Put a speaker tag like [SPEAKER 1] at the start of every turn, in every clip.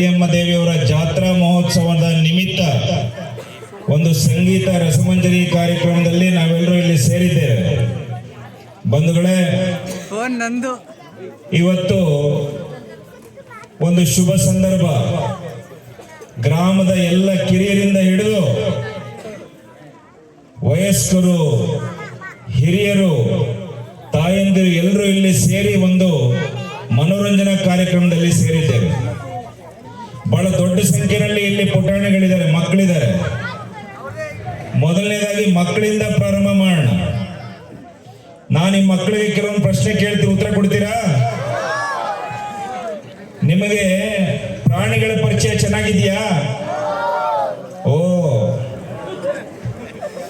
[SPEAKER 1] ಕರಿಯಮ್ಮ ದೇವಿಯವರ ಜಾತ್ರಾ ಮಹೋತ್ಸವದ ನಿಮಿತ್ತ ಒಂದು ಸಂಗೀತ ರಸಮಂಜರಿ ಕಾರ್ಯಕ್ರಮದಲ್ಲಿ ನಾವೆಲ್ಲರೂ ಇಲ್ಲಿ ಸೇರಿದ್ದೇವೆ. ಬಂಧುಗಳೇ
[SPEAKER 2] ನಂದು.
[SPEAKER 1] ಇವತ್ತು ಒಂದು ಶುಭ ಸಂದರ್ಭ. ಗ್ರಾಮದ ಎಲ್ಲ ಕಿರಿಯರಿಂದ ಹಿಡಿದು ವಯಸ್ಕರು ಹಿರಿಯರು ತಾಯಂದಿರು ಎಲ್ಲರೂ ಇಲ್ಲಿ ಸೇರಿ ಒಂದು ಮನೋರಂಜನಾ ಕಾರ್ಯಕ್ರಮದಲ್ಲಿ ಸೇರಿದ್ದೇವೆ. ಬಹಳ ದೊಡ್ಡ ಸಂಖ್ಯೆಯಲ್ಲಿ ಇಲ್ಲಿ ಪುಟಾಣಿಗಳಿದ್ದಾರೆ, ಮಕ್ಕಳಿದ್ದಾರೆ. ಮೊದಲನೇದಾಗಿ ಮಕ್ಕಳಿಂದ ಪ್ರಾರಂಭ ಮಾಡೋಣ. ನಾನು ಈ ಮಕ್ಕಳಿಗೆ ಕೆಲವೊಂದು ಪ್ರಶ್ನೆ ಕೇಳ್ತೀನಿ, ಉತ್ತರ ಕೊಡ್ತೀರಾ? ನಿಮಗೆ ಪ್ರಾಣಿಗಳ ಪರಿಚಯ ಚೆನ್ನಾಗಿದೆಯಾ? ಓ,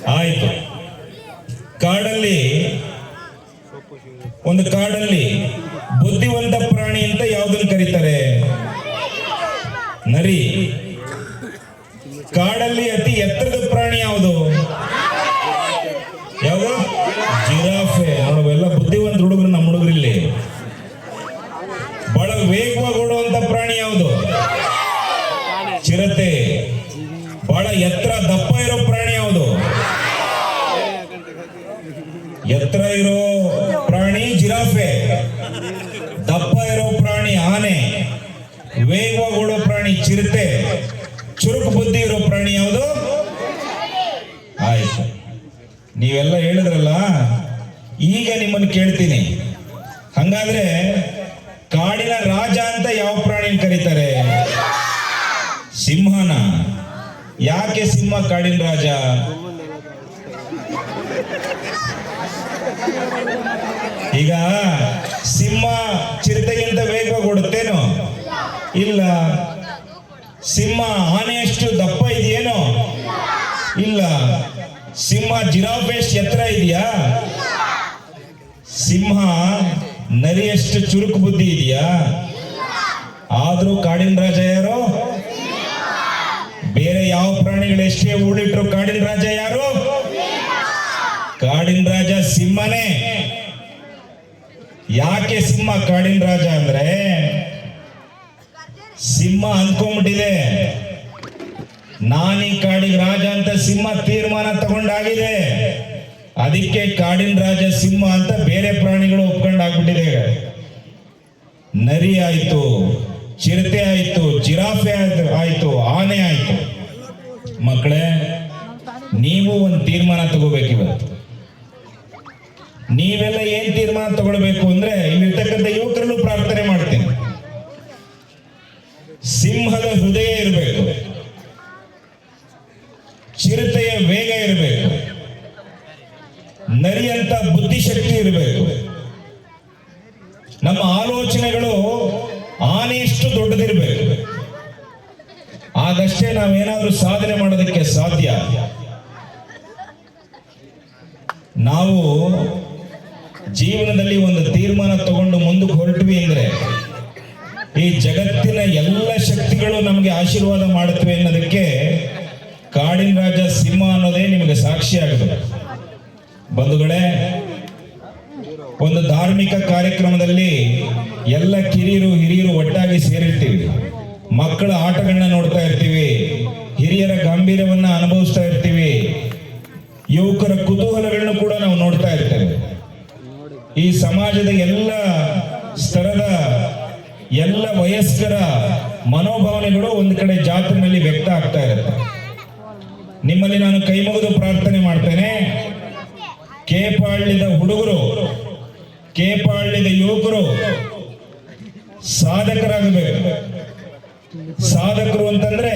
[SPEAKER 1] ಆಯ್ತು. ಕಾಡಲ್ಲಿ, ಒಂದು ಕಾಡಲ್ಲಿ ಬುದ್ಧಿವಂತ ಪ್ರಾಣಿ ಅಂತ ಯಾವುದನ್ನು ಕರೀತಾರೆ ಕಾಡಲ್ಲಿ ಅತಿ ಎತ್ತರದ ಪ್ರಾಣಿ ಯಾವುದು? ಚುರುಕು ಬುದ್ಧಿ ಇರೋ ಪ್ರಾಣಿ ಯಾವುದು? ಆಯ್ತು. ನೀವೆಲ್ಲ ಹೇಳಿದ್ರಲ್ಲ, ಈಗ ನಿಮ್ಮನ್ನು ಕೇಳ್ತೀನಿ. ಹಂಗಾದ್ರೆ ಕಾಡಿನ ರಾಜ ಅಂತ ಯಾವ ಪ್ರಾಣಿನ ಕರೀತಾರೆ? ಸಿಂಹನ. ಯಾಕೆ ಸಿಂಹ ಕಾಡಿನ ರಾಜ? ಈಗ ಸಿಂಹ ಚಿರತೆಗಿಂತ ವೇಗವಾಗಿ ಓಡುತ್ತೇನು? ಇಲ್ಲ. ಸಿಂಹ ಆನೆಯಷ್ಟು ದಪ್ಪ ಇದೆಯೇನೋ ಇಲ್ಲ. ಸಿಂಹ ಜಿರಾಫೆಸ್ಟ್ ಎತ್ತರ ಇದೆಯಾ? ಸಿಂಹ ನರಿಯಷ್ಟು ಚುರುಕು ಬುದ್ಧಿ ಇದೆಯಾ? ಆದ್ರೂ ಕಾಡಿನ ರಾಜ ಯಾರು? ಬೇರೆ ಯಾವ ಪ್ರಾಣಿಗಳು ಎಷ್ಟೇ ಓಡಿಟ್ರು ಕಾಡಿನ ರಾಜ ಯಾರು? ಕಾಡಿನ ರಾಜ ಸಿಂಹನೇ. ಯಾಕೆ ಸಿಂಹ ಕಾಡಿನ ರಾಜ ಅಂದ್ರೆ ಸಿಂಹ ಅನ್ಕೊಂಡ್ಬಿಟ್ಟಿದೆ. ನಾನೀ ಕಾಡಿನ ರಾಜ ಅಂತ ಸಿಂಹ ತೀರ್ಮಾನ ತಗೊಂಡಾಗಿದೆ. ಅದಕ್ಕೆ ಕಾಡಿನ ರಾಜ ಸಿಂಹ ಅಂತ ಬೇರೆ ಪ್ರಾಣಿಗಳು ಒಪ್ಕೊಂಡಾಗ್ಬಿಟ್ಟಿದೆ. ನರಿ ಆಯ್ತು, ಚಿರತೆ ಆಯ್ತು, ಜಿರಾಫೆ ಆಯ್ತು ಆನೆ ಆಯ್ತು. ಮಕ್ಕಳೇ, ನೀವು ಒಂದು ತೀರ್ಮಾನ ತಗೋಬೇಕು ಇವತ್ತು. ನೀವೆಲ್ಲ ಏನ್ ತೀರ್ಮಾನ ತಗೊಳ್ಬೇಕು ಅಂದ್ರೆ ಇಲ್ಲಿರ್ತಕ್ಕಂಥ ಯುವಕರಲ್ಲೂ ಪ್ರಾರ್ಥನೆ ಮಾಡ್ತೀನಿ ಸಿಂಹದ ಹೃದಯ ಇರಬೇಕು. ಚಿರತೆಯ ವೇಗ ಇರಬೇಕು. ನರಿಯಂತ ಬುದ್ಧಿಶಕ್ತಿ ಇರಬೇಕು. ನಮ್ಮ ಆಲೋಚನೆಗಳು ಆನೆಯಷ್ಟು ದೊಡ್ಡದಿರಬೇಕು. ಆಗಷ್ಟೇ ನಾವೇನಾದ್ರೂ ಸಾಧನೆ ಮಾಡೋದಕ್ಕೆ ಸಾಧ್ಯ. ನಾವು ಜೀವನದಲ್ಲಿ ಒಂದು ತೀರ್ಮಾನ ತಗೊಂಡು ಮುಂದಕ್ಕೆ ಹೊರಟ್ವಿ ಅಂದ್ರೆ ಈ ಜಗತ್ತಿನ ಎಲ್ಲ ಶಕ್ತಿಗಳು ನಮಗೆ ಆಶೀರ್ವಾದ ಮಾಡುತ್ತವೆ ಅನ್ನೋದಕ್ಕೆ ಕಾಡಿನ ರಾಜ ಸಿಂಹ ಅನ್ನೋದೇ ನಿಮಗೆ ಸಾಕ್ಷಿ ಆಗುತ್ತೆ ಬಂಧುಗಳೇ, ಒಂದು ಧಾರ್ಮಿಕ ಕಾರ್ಯಕ್ರಮದಲ್ಲಿ ಎಲ್ಲ ಕಿರಿಯರು, ಹಿರಿಯರು ಒಟ್ಟಾಗಿ ಸೇರಿರ್ತೀವಿ. ಮಕ್ಕಳ ಆಟಗಳನ್ನ ನೋಡ್ತಾ ಇರ್ತೀವಿ. ಹಿರಿಯರ ಗಾಂಭೀರ್ಯವನ್ನ ಅನುಭವಿಸ್ತಾ ಇರ್ತೀವಿ. ಯುವಕರ ಕುತೂಹಲಗಳನ್ನು ಕೂಡ ನಾವು ನೋಡ್ತಾ ಇರ್ತೇವೆ. ಈ ಸಮಾಜದ ಎಲ್ಲ ಸ್ತರದ ಎಲ್ಲ ವಯಸ್ಕರ ಮನೋಭಾವನೆಗಳು ಒಂದು ಕಡೆ ಜಾತ್ರೆನಲ್ಲಿ ವ್ಯಕ್ತ ಆಗ್ತಾ ಇರುತ್ತೆ. ನಿಮ್ಮಲ್ಲಿ ನಾನು ಕೈ ಮುಗಿದು ಪ್ರಾರ್ಥನೆ ಮಾಡ್ತೇನೆ. ಕೇಪಾಳ್ಯದ ಹುಡುಗರು, ಕೇಪಾಳ್ಯದ ಯುವಕರು ಸಾಧಕರಾಗಬೇಕು. ಸಾಧಕರು ಅಂತಂದ್ರೆ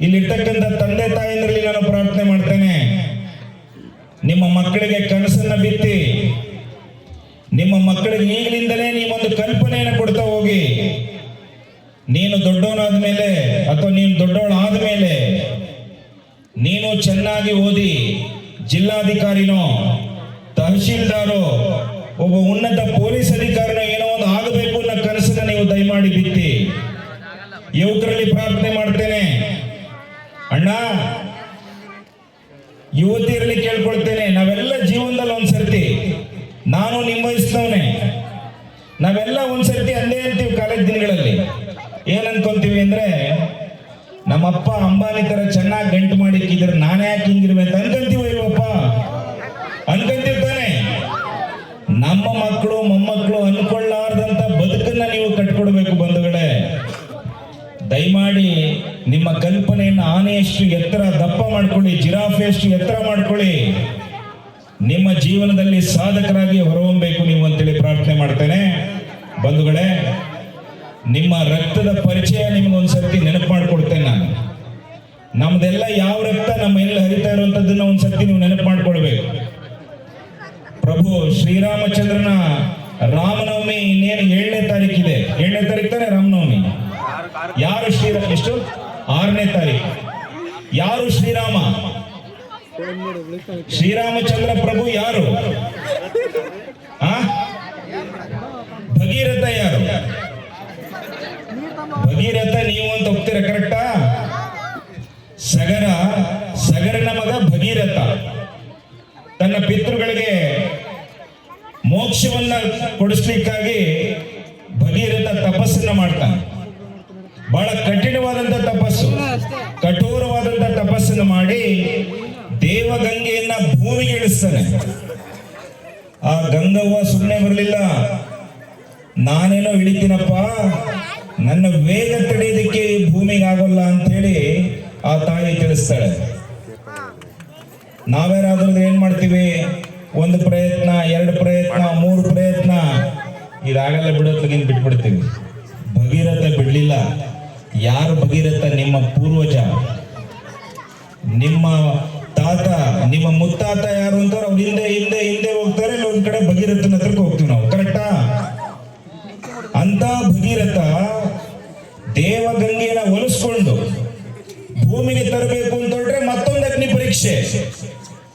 [SPEAKER 1] ಇಲ್ಲಿರ್ತಕ್ಕಂಥ ತಂದೆ ತಾಯಂದ್ರಲ್ಲಿ ನಾನು ಪ್ರಾರ್ಥನೆ ಮಾಡ್ತೇನೆ. ನಿಮ್ಮ ಮಕ್ಕಳಿಗೆ ಕನಸನ್ನ ಬಿತ್ತಿ ನಿಮ್ಮ ಮಕ್ಕಳಿಗೆ ಈಗಲಿಂದಲೇ ನೀವೊಂದು ಕಲ್ಪನೆಯನ್ನು ಕೊಡ್ತಾ ಹೋಗಿ. ನೀನು ದೊಡ್ಡವನಾದ ಮೇಲೆ ಅಥವಾ ನೀನು ದೊಡ್ಡವಳಾದ ಮೇಲೆ ನೀನು ಚೆನ್ನಾಗಿ ಓದಿ ಜಿಲ್ಲಾಧಿಕಾರಿನೋ, ತಹಶೀಲ್ದಾರೋ, ಒಬ್ಬ ಉನ್ನತ ಪೊಲೀಸ್ ಅಧಿಕಾರಿನೋ ಏನೋ ಒಂದು ಆಗಬೇಕು ಅನ್ನೋ ಕನಸನ್ನ ನೀವು ದಯಮಾಡಿ ಬಿತ್ತಿ. ಯುವಕರಲ್ಲಿ ಪ್ರಾರ್ಥನೆ ಮಾಡ್ತೇನೆ. ಅಣ್ಣ, ಯುವತಿಯರಲ್ಲಿ ಕೇಳ್ಕೊಳ್ತೇನೆ ನಾವೆಲ್ಲ ಜೀವನದಲ್ಲಿ ಒಂದ್ಸರ್ತಿ ನಾನು ನಿಮ್ಮ ವಯಸ್ಸಿನವನೇ ನಾವೆಲ್ಲ ಒಂದ್ಸರ್ತಿ ಅಂದೇ ಅಂತೀವಿ ಕಾಲೇಜ್ ದಿನಗಳಲ್ಲಿ. ಏನ್ ಅನ್ಕೊಂತೀವಿ ಅಂದ್ರೆ ನಮ್ಮಪ್ಪ ಅಂಬಾನಿ ತರ ಚೆನ್ನಾಗಿ ಗಂಟು ಬಂಧುಗಳೇ, ನಿಮ್ಮ ರಕ್ತದ ಪರಿಚಯ ನಿಮ್ಗೆ ಒಂದ್ಸರ್ತಿ ನೆನಪು ಮಾಡ್ಕೊಡ್ತೇನೆ ನಾನು. ನಮ್ದೆಲ್ಲ ಯಾವ ರಕ್ತ ನಮ್ಮ ಎಲ್ಲ ಹರಿತಾ ಇರುವಂತದ್ದನ್ನ ಒಂದ್ಸರ್ತಿ ನೀವು ನೆನಪು ಮಾಡ್ಕೊಳ್ಬೇಕು. ಪ್ರಭು ಶ್ರೀರಾಮಚಂದ್ರನ ರಾಮನವಮಿ ಇನ್ನೇನು ಏಳನೇ ತಾರೀಕಿದೆ ಏಳನೇ ತಾರೀಕು ತಾನೆ ರಾಮನವಮಿ? ಯಾರು ಶ್ರೀರಾಮ ಎಷ್ಟು? ಆರನೇ ತಾರೀಕು ಯಾರು ಶ್ರೀರಾಮ? ಶ್ರೀರಾಮಚಂದ್ರ ಪ್ರಭು ಯಾರು? ಆ ಭಗೀರಥ ಯಾರು ಭಗೀರಥ ನೀವು ಅಂತ ಹೋಗ್ತೀರ ಕರೆಕ್ಟಾ ಸಗರ, ಸಗರನ ಮಗ ಭಗೀರಥ. ತನ್ನ ಪಿತೃಗಳಿಗೆ ಮೋಕ್ಷವನ್ನ ಕೊಡಿಸ್ಲಿಕ್ಕಾಗಿ ಭಗೀರಥ ತಪಸ್ಸನ್ನ ಮಾಡ್ತಾನೆ. ಬಹಳ ಕಠಿಣವಾದಂತ ತಪಸ್ಸು. ಕಠೋರವಾದಂತ ತಪಸ್ಸನ್ನು ಮಾಡಿ ದೇವಗಂಗೆಯನ್ನ ಭೂಮಿಗೆ ಇಳಿಸ್ತಾನೆ. ಆ ಗಂಗವ್ವ ಸುಮ್ಮನೆ ಬರಲಿಲ್ಲ. ನಾನೇನೋ ಇಳಿತೀನಪ್ಪ. ನನ್ನ ವೇಗ ತಡೆಯೋದಕ್ಕೆ ಭೂಮಿಗೆ ಆಗೋಲ್ಲ ಅಂತೇಳಿ ಆ ತಾಯಿ ತಿಳಿಸ್ತಾಳೆ. ನಾವ್ಯಾರಾದ್ರೂ ಏನ್ ಮಾಡ್ತೀವಿ? ಒಂದು ಪ್ರಯತ್ನ, ಎರಡು ಪ್ರಯತ್ನ, ಮೂರು ಪ್ರಯತ್ನ. ಇದಾಗಲ್ಲ ಬಿಡೋತ್ಲಗಿನ್ ಬಿಟ್ಬಿಡ್ತೀವಿ. ಭಗೀರಥ ಬಿಡ್ಲಿಲ್ಲ. ಯಾರು ಭಗೀರಥ? ನಿಮ್ಮ ಪೂರ್ವಜ. ನಿಮ್ಮ ತಾತ, ನಿಮ್ಮ ಮುತ್ತಾತ ಯಾರು ಅಂತಾರೆ ಅವ್ರು ಹಿಂದೆ ಹಿಂದೆ ಹಿಂದೆ ಹೋಗ್ತಾರೆ ಇಲ್ಲ ಒಂದ್ ಕಡೆ ಭಗೀರಥನ ಹತ್ರಕ್ಕೆ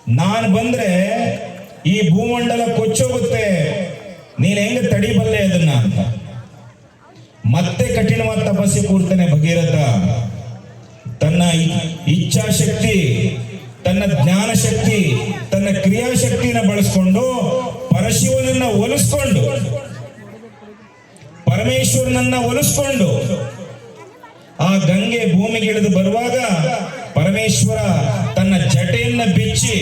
[SPEAKER 1] ನಾನು ಬಂದ್ರೆ ಈ ಭೂಮಂಡಲ ಕೊಚ್ಚೋಗುತ್ತೆ. ನೀನ್ ಹೆಂಗ ತಡಿಬಲ್ಲೆ ಅದನ್ನ ಅಂತ. ಮತ್ತೆ ಕಠಿಣವಾದ ತಪಸ್ಸಿ ಕೂರ್ತಾನೆ ಭಗೀರಥ. ತನ್ನ ಇಚ್ಛಾಶಕ್ತಿ, ತನ್ನ ಜ್ಞಾನ ಶಕ್ತಿ ತನ್ನ ಕ್ರಿಯಾಶಕ್ತಿನ ಬಳಸ್ಕೊಂಡು ಪರಶಿವನನ್ನ ಒಲಿಸ್ಕೊಂಡು, ಪರಮೇಶ್ವರನನ್ನ ಒಲಿಸ್ಕೊಂಡು ಆ ಗಂಗೆ ಭೂಮಿಗೆ ಇಳಿದು ಬರುವಾಗ ಪರಮೇಶ್ವರ ತನ್ನ ಜಟೆಯನ್ನ ಬಿಚ್ಚಿ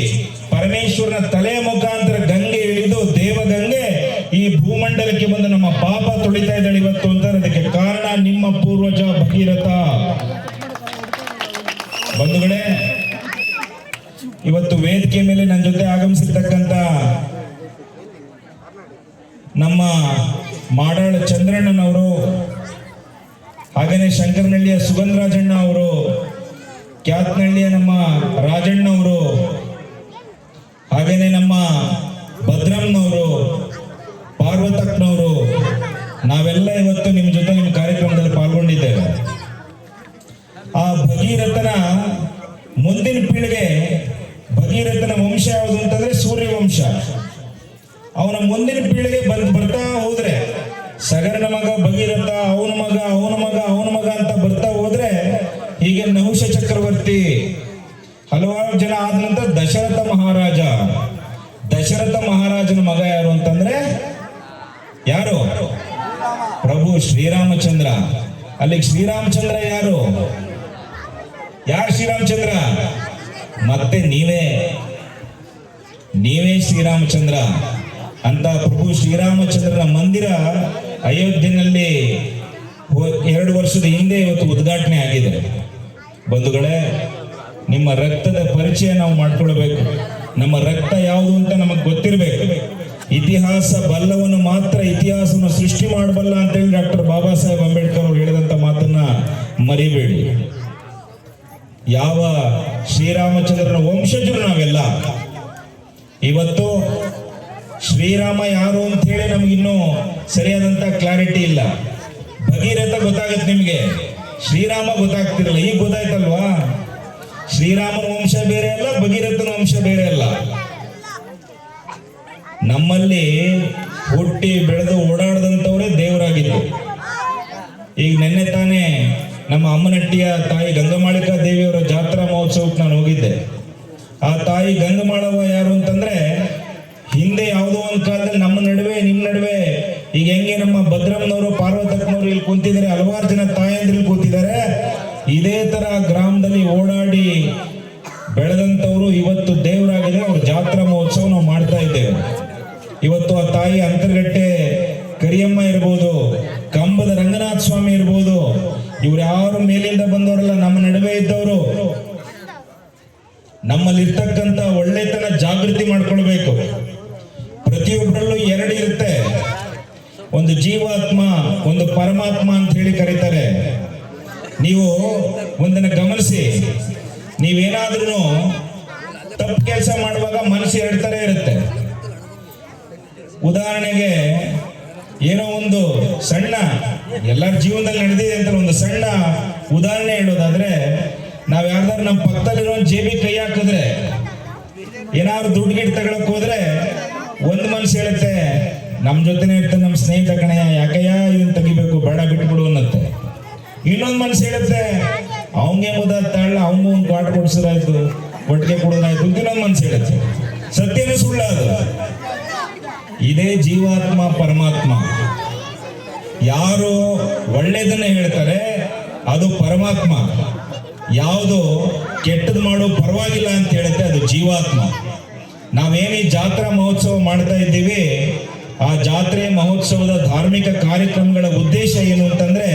[SPEAKER 1] ಪರಮೇಶ್ವರನ ತಲೆಯ ಮುಖಾಂತರ ಗಂಗೆ ಇಳಿದು ದೇವಗಂಗೆ ಈ ಭೂಮಂಡಲಕ್ಕೆ ಬಂದು ನಮ್ಮ ಪಾಪ ತೊಳಿತಾ ಇದ್ದಾಳೆ ಇವತ್ತು ಅಂತ ಅದಕ್ಕೆ ಕಾರಣ ನಿಮ್ಮ ಪೂರ್ವಜ ಭಗೀರಥ. ಬಂಧುಗಳೇ, ಇವತ್ತು ವೇದಿಕೆ ಮೇಲೆ ನನ್ನ ಜೊತೆ ಆಗಮಿಸಿರ್ತಕ್ಕಂತ ನಮ್ಮ ಮಾಡಾಳ ಚಂದ್ರಣ್ಣನವರು, ಹಾಗೇನೆ ಶಂಕರನಹಳ್ಳಿಯ ಸುಗಂಧರಾಜಣ್ಣ ಅವರು ಕ್ಯಾತ್ನಹಳ್ಳಿಯ ನಮ್ಮ ರಾಜಣ್ಣ ದಶರಥ ಮಹಾರಾಜನ ಮಗ ಯಾರು ಅಂತಂದ್ರೆ? ಯಾರು? ಪ್ರಭು ಶ್ರೀರಾಮಚಂದ್ರ. ಅಲ್ಲಿ ಶ್ರೀರಾಮಚಂದ್ರ ಯಾರು? ಯಾರು ಶ್ರೀರಾಮಚಂದ್ರ? ಮತ್ತೆ ನೀವೇ. ನೀವೇ ಶ್ರೀರಾಮಚಂದ್ರ. ಅಂತ ಪ್ರಭು ಶ್ರೀರಾಮಚಂದ್ರನ ಮಂದಿರ ಅಯೋಧ್ಯೆಯಲ್ಲಿ ಎರಡು ವರ್ಷದ ಹಿಂದೆ ಇವತ್ತು ಉದ್ಘಾಟನೆ ಆಗಿದೆ. ಬಂಧುಗಳೇ, ನಿಮ್ಮ ರಕ್ತದ ಪರಿಚಯ ನಾವು ಮಾಡ್ಕೊಳ್ಬೇಕು. ನಮ್ಮ ರಕ್ತ ಯಾವುದು ಅಂತ ನಮಗೆ ಗೊತ್ತಿರಬೇಕು. ಇತಿಹಾಸ ಬಲ್ಲವನು ಮಾತ್ರ ಇತಿಹಾಸವನ್ನು ಸೃಷ್ಟಿ ಮಾಡಬಲ್ಲ ಅಂತೇಳಿ ಡಾಕ್ಟರ್ ಬಾಬಾ ಸಾಹೇಬ್ ಅಂಬೇಡ್ಕರ್ ಅವರು ಹೇಳಿದಂತ ಮಾತನ್ನ ಮರಿಬೇಡಿ. ಯಾವ ಶ್ರೀರಾಮಚಂದ್ರನ ವಂಶಜರು ನಾವೆಲ್ಲ. ಇವತ್ತು ಶ್ರೀರಾಮ ಯಾರು ಅಂತ ಹೇಳಿ ನಮಗಿನ್ನೂ ಸರಿಯಾದಂತ ಕ್ಲಾರಿಟಿ ಇಲ್ಲ. ಭಗೀರಥ ಗೊತ್ತಾಗತ್ತೆ ನಿಮಗೆ. ಶ್ರೀರಾಮ ಗೊತ್ತಾಗ್ತಿರಲ್ಲ, ಈಗ ಗೊತ್ತಾಯ್ತಲ್ವಾ? ಶ್ರೀರಾಮನ ವಂಶ ಬೇರೆ ಅಲ್ಲ, ಭಗೀರಥನ ವಂಶ ಬೇರೆ ಅಲ್ಲ. ನಮ್ಮಲ್ಲಿ ಹುಟ್ಟಿ ಬೆಳೆದು ಓಡಾಡದಂತವರೇ ದೇವರಾಗಿದ್ದು. ಈಗ ನಿನ್ನೆ ತಾನೇ ನಮ್ಮ ಅಮ್ಮನಟ್ಟಿಯ ತಾಯಿ ಗಂಗಮಾಳಿಕಾ ದೇವಿಯವರ ಜಾತ್ರಾ ಮಹೋತ್ಸವಕ್ಕೆ ನಾನು ಹೋಗಿದ್ದೆ. ಆ ತಾಯಿ ಗಂಗಮಾಳವ ಯಾರು ಅಂತಂದ್ರೆ, ಹಿಂದೆ ಯಾವುದೋ ಒಂದು ಕಾಲದಲ್ಲಿ ನಮ್ಮ ನಡುವೆ ನಿಮ್ಮ ನಡುವೆ, ಈಗ ಹೆಂಗೆ ನಮ್ಮ ಭದ್ರಮ್ಮನವರು ಪಾರ್ವತಕ್ಕನವರು ಇಲ್ಲಿ ಕುಂತಿದ್ದಾರೆ, ಹಲವಾರು ಜನ ತಾಯಂದಿರು ಕೂತಿದ್ದಾರೆ. ಇದೇ ತರ ಗ್ರಾಮದಲ್ಲಿ ಓಡಾಡಿ ಬೆಳೆದಂತವರು ಇವತ್ತು ದೇವರಾಗಿದೆ. ಅವ್ರ ಜಾತ್ರಾ ಮಹೋತ್ಸವ ನಾವು ಮಾಡ್ತಾ ಇದ್ದೇವೆ. ಇವತ್ತು ಆ ತಾಯಿ ಅಂತರ್ಗಟ್ಟೆ ಕರಿಯಮ್ಮ ಇರ್ಬೋದು, ಕಂಬದ ರಂಗನಾಥ ಸ್ವಾಮಿ ಇರ್ಬೋದು, ಇವ್ರು ಯಾರು ಮೇಲಿಂದ ಬಂದವರಲ್ಲ, ನಮ್ಮ ನಡುವೆ ಇದ್ದವರು. ನಮ್ಮಲ್ಲಿ ಇರ್ತಕ್ಕಂಥ ಒಳ್ಳೆತನ ಜಾಗೃತಿ ಮಾಡ್ಕೊಳ್ಬೇಕು. ಪ್ರತಿಯೊಬ್ಬರಲ್ಲೂ ಎರಡು ಇರುತ್ತೆ. ಒಂದು ಜೀವಾತ್ಮ, ಒಂದು ಪರಮಾತ್ಮ ಅಂತ ಹೇಳಿ ಕರೀತಾರೆ. ನೀವು ಒಂದನ್ನು ಗಮನಿಸಿ. ನೀವೇನಾದ್ರೂ ತಪ್ಪು ಕೆಲಸ ಮಾಡುವಾಗ ಮನಸ್ಸು ಎರಡು ಥರ ಇರುತ್ತೆ. ಉದಾಹರಣೆಗೆ ಏನೋ ಒಂದು ಸಣ್ಣ, ಎಲ್ಲರ ಜೀವನದಲ್ಲಿ ನಡೆದಿದೆ ಅಂತ ಒಂದು ಸಣ್ಣ ಉದಾಹರಣೆ ಹೇಳೋದಾದ್ರೆ, ನಾವ್ ಯಾರ್ದಾರು ನಮ್ಮ ಪಕ್ಕದಲ್ಲಿರೋ ಜೇಬಿ ಕೈ ಹಾಕಿದ್ರೆ, ಏನಾದ್ರು ದುಡ್ಡು ಗಿಡ್ ತಗೊಳಕ್ ಹೋದ್ರೆ ಒಂದು ಮನಸ್ಸು ಹೇಳುತ್ತೆ, ನಮ್ ಜೊತೆನೆ ಇರ್ತ ನಮ್ಮ ಸ್ನೇಹಿತ ಕಣಯ್ಯ, ಯಾಕಯ್ಯ ಇದನ್ನ ತೆಗಿಬೇಕು, ಬೇಡ ಬಿಟ್ಬಿಡು ಅನ್ನತ್ತೆ. ಇನ್ನೊಂದು ಮನ್ಸು ಹೇಳುತ್ತೆ ಅವಂಗೆ ತಳ್ಳ ಅವನು ಒಂದು ಕ್ವಾಟ್ ಕೊಡ್ಸೋದಾಯ್ತು, ಒಟ್ಟಿಗೆ ಕೊಡೋದಾಯ್ತು ಅಂತ ಇನ್ನೊಂದು ಮನ್ಸು ಹೇಳುತ್ತೆ ಸತ್ಯನೇ ಸುಳ್ಳ ಅದು ಇದೇ ಜೀವಾತ್ಮ, ಪರಮಾತ್ಮ. ಯಾರು ಒಳ್ಳೇದನ್ನ ಹೇಳ್ತಾರೆ, ಅದು ಪರಮಾತ್ಮ. ಯಾವುದು ಕೆಟ್ಟದ್ ಮಾಡೋ ಪರವಾಗಿಲ್ಲ ಅಂತ ಹೇಳುತ್ತೆ, ಅದು ಜೀವಾತ್ಮ. ನಾವೇನು ಈ ಜಾತ್ರಾ ಮಹೋತ್ಸವ ಮಾಡ್ತಾ ಇದ್ದೀವಿ, ಆ ಜಾತ್ರೆ ಮಹೋತ್ಸವದ ಧಾರ್ಮಿಕ ಕಾರ್ಯಕ್ರಮಗಳ ಉದ್ದೇಶ ಏನು ಅಂತಂದ್ರೆ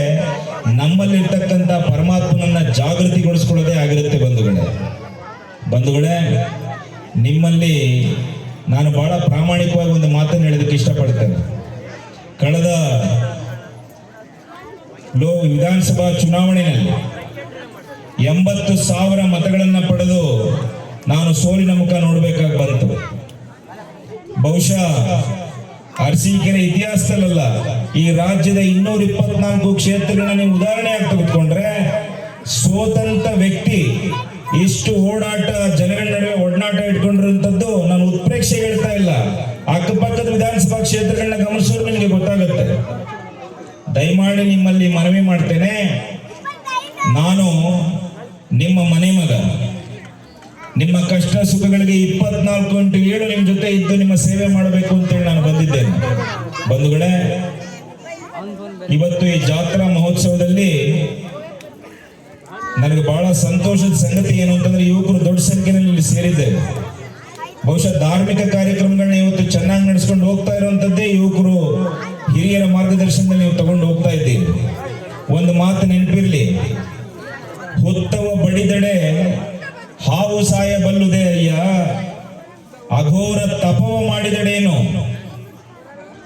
[SPEAKER 1] ನಮ್ಮಲ್ಲಿರ್ತಕ್ಕಂಥ ಪರಮಾತ್ಮನನ್ನ ಜಾಗೃತಿಗೊಳಿಸ್ಕೊಳ್ಳೋದೇ ಆಗಿರುತ್ತೆ ಬಂಧುಗಳೇ. ಬಂಧುಗಳೇ, ನಿಮ್ಮಲ್ಲಿ ನಾನು ಬಹಳ ಪ್ರಾಮಾಣಿಕವಾಗಿ ಒಂದು ಮಾತನ್ನು ಹೇಳೋದಕ್ಕೆ ಇಷ್ಟಪಡ್ತೇನೆ. ಕಳೆದ ಲೋ, ವಿಧಾನಸಭಾ ಚುನಾವಣೆಯಲ್ಲಿ ಎಂಬತ್ತು ಸಾವಿರ ಮತಗಳನ್ನ ಪಡೆದು ನಾನು ಸೋಲಿನ ಮುಖ ನೋಡಬೇಕಾಗಿ ಬಂತು. ಬಹುಶಃ ಅರಸೀಕೆರೆ ಇತಿಹಾಸದಲ್ಲ ಈ ರಾಜ್ಯದ ಇನ್ನೂರ ಇಪ್ಪತ್ನಾಲ್ಕು ಕ್ಷೇತ್ರಗಳನ್ನ ನೀವು ಉದಾಹರಣೆ ಆಗಿ ತೆಗೆದುಕೊಂಡ್ರೆ ಸೋತಂತ ವ್ಯಕ್ತಿ ಇಷ್ಟು ಓಡಾಟ, ಜನಗಳ ನಡುವೆ ಒಡನಾಟ ಇಟ್ಕೊಂಡಿರುವಂತದ್ದು ನಾನು ಉತ್ಪ್ರೇಕ್ಷೆ ಹೇಳ್ತಾ ಇಲ್ಲ. ಅಕ್ಕಪಕ್ಕದ ವಿಧಾನಸಭಾ ಕ್ಷೇತ್ರಗಳನ್ನ ಗಮನಿಸೋರು ನಿಮಗೆ ಗೊತ್ತಾಗುತ್ತೆ. ದಯಮಾಡಿ ನಿಮ್ಮಲ್ಲಿ ಮನವಿ ಮಾಡ್ತೇನೆ. ನಾನು ನಿಮ್ಮ ಮನೆ ಮಗ. ನಿಮ್ಮ ಕಷ್ಟ ಸುಖಗಳಿಗೆ ಇಪ್ಪತ್ನಾಲ್ಕು ಗಂಟೆ ಏಳು ನಿಮ್ಮ ಜೊತೆ ಇದ್ದು ನಿಮ್ಮ ಸೇವೆ ಮಾಡಬೇಕು ಅಂತೇಳಿ ನಾನು ಬಂದಿದ್ದೇನೆ. ಬಂಧುಗಳೇ ಇವತ್ತು ಈ ಜಾತ್ರಾ ಮಹೋತ್ಸವದಲ್ಲಿ ನನಗೆ ಬಹಳ ಸಂತೋಷದ ಸಂಗತಿ ಏನು ಅಂತಂದ್ರೆ ಯುವಕರು ದೊಡ್ಡ ಸಂಖ್ಯೆಯಲ್ಲಿ ಇಲ್ಲಿ ಸೇರಿದ್ದೇವೆ ಬಹುಶಃ ಧಾರ್ಮಿಕ ಕಾರ್ಯಕ್ರಮಗಳನ್ನ ಇವತ್ತು ಚೆನ್ನಾಗಿ ನಡೆಸ್ಕೊಂಡು ಹೋಗ್ತಾ ಇರುವಂತದ್ದೇ ಯುವಕರು ಹಿರಿಯರ ಮಾರ್ಗದರ್ಶನದಲ್ಲಿ ನೀವು ತಗೊಂಡು ಹೋಗ್ತಾ ಇದ್ದೀರಿ. ಒಂದು ಮಾತು ನೆನಪಿರ್ಲಿ. ಹೊತ್ತವ ಬಡಿದಡೆ ಹಾವು ಸಾಯ ಬಲ್ಲುದೇ ಅಯ್ಯ. ಅಘೋರ ತಪವ ಮಾಡಿದಡೇನು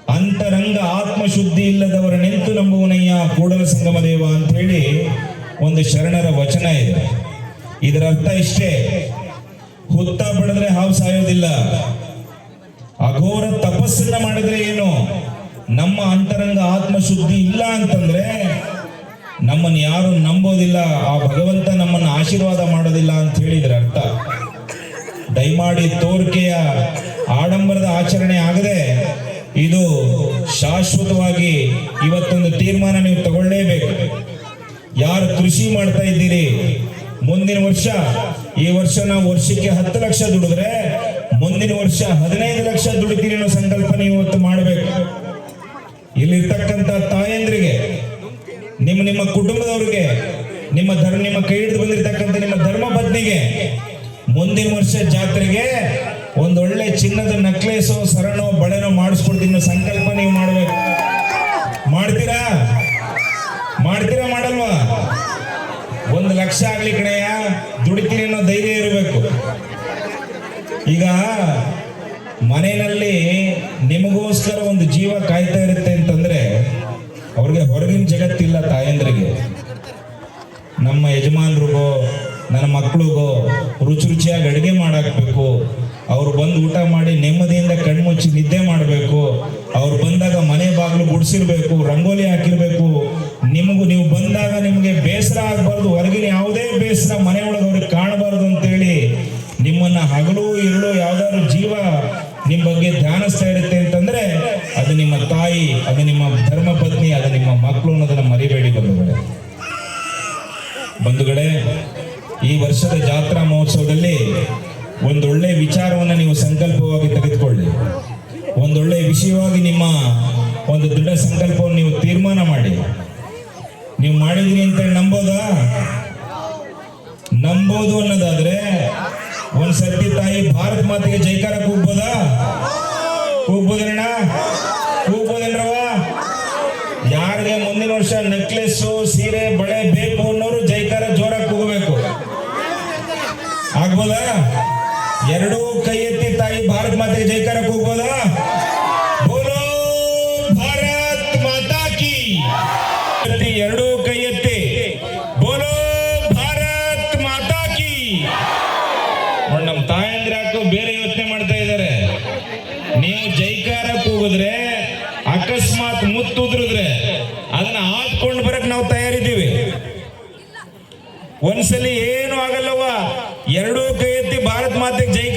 [SPEAKER 1] ಅಂತರಂಗ ಆತ್ಮಶುದ್ಧಿ ಇಲ್ಲದವರ ನಿಂತು ನಂಬುವನಯ್ಯ ಕೂಡಲ ಸಂಗಮ ದೇವ ಅಂತ ಹೇಳಿ ಒಂದು ಶರಣರ ವಚನ ಇದೆ. ಇದರ ಅರ್ಥ ಇಷ್ಟೇ. ಹುತ್ತ ಬಿಡಿದ್ರೆ ಹಾವು ಸಾಯೋದಿಲ್ಲ. ಅಘೋರ ತಪಸ್ಸನ್ನ ಮಾಡಿದ್ರೆ ಏನು? ನಮ್ಮ ಅಂತರಂಗ ಆತ್ಮಶುದ್ಧಿ ಇಲ್ಲ ಅಂತಂದ್ರೆ ನಮ್ಮನ್ನು ಯಾರು ನಂಬೋದಿಲ್ಲ, ಆ ಭಗವಂತ ನಮ್ಮನ್ನು ಆಶೀರ್ವಾದ ಮಾಡೋದಿಲ್ಲ ಅಂತ ಹೇಳಿದ್ರೆ ಅರ್ಥ? ದಯಮಾಡಿ ತೋರಿಕೆಯ ಆಡಂಬರದ ಆಚರಣೆ ಆಗದೆ ಇದು ಶಾಶ್ವತವಾಗಿ ಇವತ್ತೊಂದು ತೀರ್ಮಾನ ನೀವು ತಗೊಳ್ಳೇಬೇಕು. ಯಾರು ಕೃಷಿ ಮಾಡ್ತಾ ಇದ್ದೀರಿ, ಮುಂದಿನ ವರ್ಷ, ಈ ವರ್ಷ ನಾವು ವರ್ಷಕ್ಕೆ ಹತ್ತು ಲಕ್ಷ ದುಡಿದ್ರೆ, ಮುಂದಿನ ವರ್ಷ ಹದಿನೈದು ಲಕ್ಷ ದುಡಿತೀರಿ ಅನ್ನೋ ಸಂಕಲ್ಪ ನೀವು ಇವತ್ತು ಮಾಡಬೇಕು. ಇಲ್ಲಿರ್ತಕ್ಕಂಥ ತಾಯಂದ್ರಿಗೆ ನಿಮ್ಮ ನಿಮ್ಮ ಕುಟುಂಬದವ್ರಿಗೆ, ನಿಮ್ಮ ಧರ್ಮ, ನಿಮ್ಮ ಕೈ ಹಿಡಿದು ಬಂದಿರತಕ್ಕಂಥ ನಿಮ್ಮ ಧರ್ಮ ಪತ್ನಿಗೆ ಮುಂದಿನ ವರ್ಷ ಜಾತ್ರೆಗೆ ಒಂದೊಳ್ಳೆ ಚಿನ್ನದ ನಕ್ಲೇಸೋ ಸರಣೋ ಬಳೆನೋ ಮಾಡಿಸ್ಕೊಡ್ತೀನಿ. ಸಂಕಲ್ಪ ನೀವು ಮಾಡಬೇಕು. ಮಾಡ್ತೀರಾ? ಮಾಡ್ತೀರಾ ಮಾಡಲ್ವಾ? ಒಂದು ಲಕ್ಷ ಆಗ್ಲಿ ಕಣಯ್ಯ, ದುಡಿತೀನಿ ಅನ್ನೋ ಧೈರ್ಯ ಇರಬೇಕು. ಈಗ ಮನೆಯಲ್ಲಿ ನಿಮಗೋಸ್ಕರ ಒಂದು ಜೀವ ಕಾಯ್ತಾ ಇರುತ್ತೆ. ಹೊರಗಿನ ಜಗತ್ತಿಲ್ಲ ತಾಯಂದ್ರಿಗೆ. ನಮ್ಮ ಯಜಮಾನ್ರಿಗೋ, ನನ್ನ ಮಕ್ಳಿಗೋ, ರುಚಿ ರುಚಿಯಾಗಿ ಅಡುಗೆ ಮಾಡಾಕ್ಬೇಕು. ಅವ್ರು ಬಂದು ಊಟ ಮಾಡಿ ನೆಮ್ಮದಿಯಿಂದ ಕಣ್ಮುಚ್ಚಿ ನಿದ್ದೆ ಮಾಡಬೇಕು. ಅವ್ರು ಬಂದಾಗ ಮನೆ ಬಾಗಿಲು ಗುಡಿಸಿರ್ಬೇಕು, ರಂಗೋಲಿ ಹಾಕಿರ್ಬೇಕು. ನಿಮಗೂ ನೀವು ಬಂದಾಗ ನಿಮಗೆ ಬೇಸರ ಆಗಬಾರ್ದು. ಹೊರಗಿನ ಯಾವುದೇ ಬೇಸರ ಮನೆ ಒಳಗೆ ಅವ್ರಿಗೆ ಕಾಣಬಾರ್ದು ಅಂತೇಳಿ ನಿಮ್ಮನ್ನ ಹಗಲು ಇರಲು ಯಾವ್ದಾದ್ರು ಜೀವ ನಿಮ್ಮ ಬಗ್ಗೆ ಧ್ಯಾನಿಸ್ತಾ ಇರುತ್ತೆ ಅಂತಂದ್ರೆ ಅದು ನಿಮ್ಮ ತಾಯಿ, ಅದು ನಿಮ್ಮ ಧರ್ಮ ಪತ್ನಿ ಅದು ನಿಮ್ಮ ಮಕ್ಕಳು ಅನ್ನೋದನ್ನ ಮರಿಬೇಡಿ ಬಂಧುಗಳೇ. ಬಂಧುಗಳೇ, ಈ ವರ್ಷದ ಜಾತ್ರಾ ಮಹೋತ್ಸವದಲ್ಲಿ ಒಂದೊಳ್ಳೆ ವಿಚಾರವನ್ನ ನೀವು ಸಂಕಲ್ಪವಾಗಿ ತೆಗೆದುಕೊಳ್ಳಿ. ಒಂದೊಳ್ಳೆ ವಿಷಯವಾಗಿ ನಿಮ್ಮ ಒಂದು ದೃಢ ಸಂಕಲ್ಪವನ್ನು ನೀವು ತೀರ್ಮಾನ ಮಾಡಿ. ನೀವು ಮಾಡಿದ್ರಿ ಅಂತ ನಂಬೋದಾ? ನಂಬೋದು ಅನ್ನೋದಾದ್ರೆ ಒಂದ್ ಸರ್ತಿ ತಾಯಿ ಭಾರತ್ ಮಾತೆಗೆ ಜೈಕಾರ ಕೂಗ್ಬೋದಾ? ಕೂಗ್ಬೋದಣ್ಣ ಯಾರಿಗೆ ಮುಂದಿನ ವರ್ಷ ನೆಕ್ಲೆಸ್ ಸೀರೆ, ಬಳೆ ಬೇಕು ಅನ್ನೋರು ಜೈಕಾರ ಜೋರಾಗಿ ಕೂಗಬೇಕು. ಆಗ್ಬೋದಾ? ಎರಡೂ ಕೈ ಎತ್ತಿ ತಾಯಿ ಭಾರತ ಮಾತೆಗೆ ಜೈಕಾರ ಕೂಗ್ಬೋದಾ? ಒಂದ್ಸಲಿ ಏನು ಆಗಲ್ಲವ್ವ. ಎರಡೂ ಕೈ ಎತ್ತಿ ಭಾರತ್ ಮಾತೆಗೆ ಜೈಕಾರ